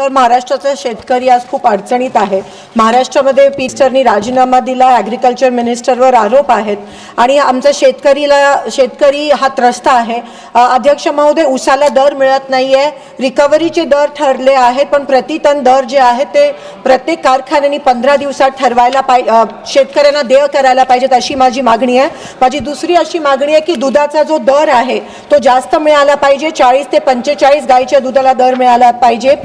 Sir महाराष्ट्राचा शेतकरी आज खूप अडचणीत आहे महाराष्ट्रामध्ये पीचरनी राजीनामा दिला ॲग्रिकल्चर मिनिस्टरवर आरोप आहेत. आणि आमचा शेतकरीला शेतकरी हा त्रस्त आहे. अध्यक्ष महोदय उसाला दर मिळत नाही आहे रिकव्हरीचे दर ठरले आहेत पण प्रतिटन दर जे आहे ते प्रत्येक कारखान्याने पंधरा दिवसात ठरवायला पाहि शेतकऱ्यांना देय करायला पाहिजेत अशी माझी मागणी आहे. माझी दुसरी अशी मागणी आहे की दुधाचा जो दर आहे तो जास्त मिळाला पाहिजे. चाळीस ते पंचेचाळीस गाईच्या दुधाला दर मिळाला पाहिजे.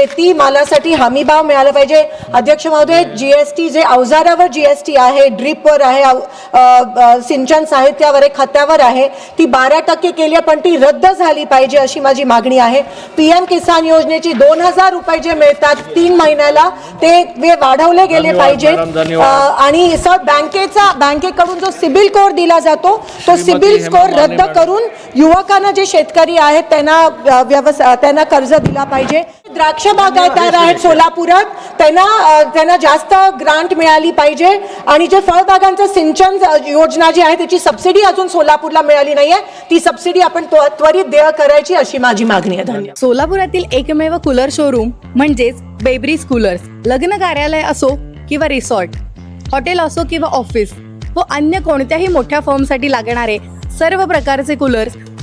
शेती मालासाठी हमी भाव मिळाला पाहिजे अध्यक्ष महोदय जीएसटी जे अवजारावर जीएसटी आहे ड्रीपवर आहे सिंचन साहित्यावर आहे खतावर आहे ती बारा टक्के केली पण ती रद्द झाली पाहिजे अशी माझी मागणी आहे पीएम किसान योजनेची दोन हजार रुपये जे मिळतात तीन महिन्याला ते वे वाढवले गेले. अ, आणि सर बँकेचा बँकेकडून जो सिबिल स्कोर दिला जातो तो सिबिल स्कोर रद्द. करून युवकांना जे शेतकरी आहेत त्यांना व्यवसाय त्यांना कर्ज दिला पाहिजे द्राक्ष बागायतदार आहेत सोलापुरात. त्यांना त्यांना जास्त ग्रांट मिळाली पाहिजे. आणि जे फळबागांचं सिंचन योजना जी आहे त्याची सबसिडी अजून सोलापूरला मिळाली नाहीये. ती सबसिडी आपण त्व- त्वरित देय करायची अशी माझी मागणी आहे. धन्यवाद. सोलापुरातील एकमेव कूलर शोरूम म्हणजेच बेब्रिज कूलर्स लग्न कार्यालय असो किंवा रिसॉर्ट हॉटेल असो किंवा ऑफिस व अन्य कोणत्याही मोठ्या फर्मसाठी लागणारे सर्व प्रकारचे कूलर्स